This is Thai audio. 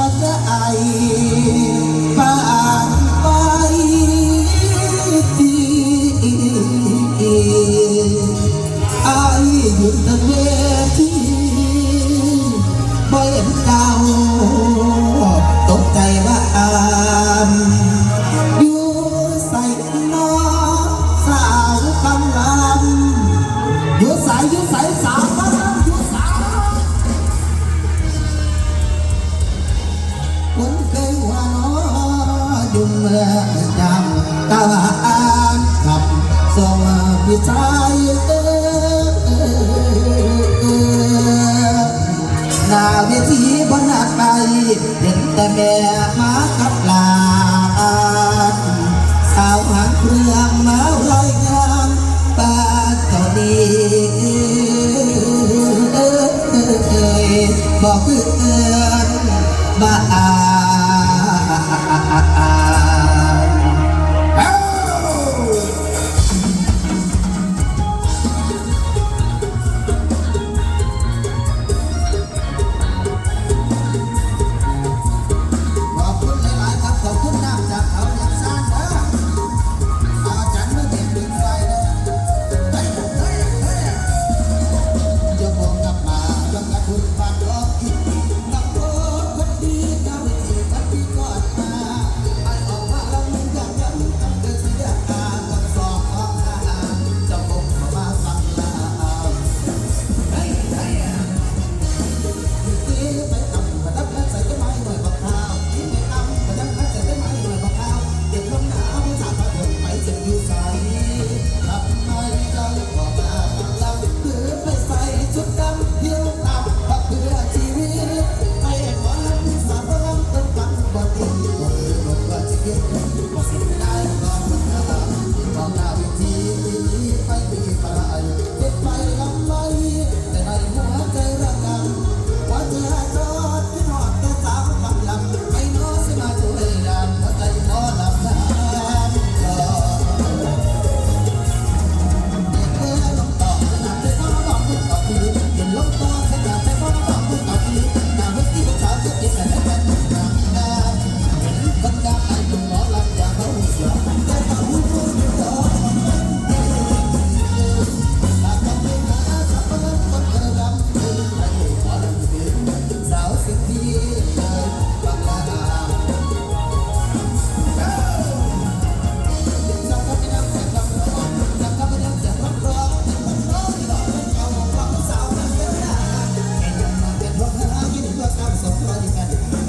หัวใจผ่านไปทีอายหยุดตั้งเวทีบ่เห็นเจ้า ยุ่งเมื่อยามตาอ่านขับส่งพี่ชายนาเวทีบนน้าไปเห็นแต่แม่มากับลาสาวหางเครื่องมารายงานปาเจ้าดีเออเออเออบอกคือเอินบ้า มาดีกัน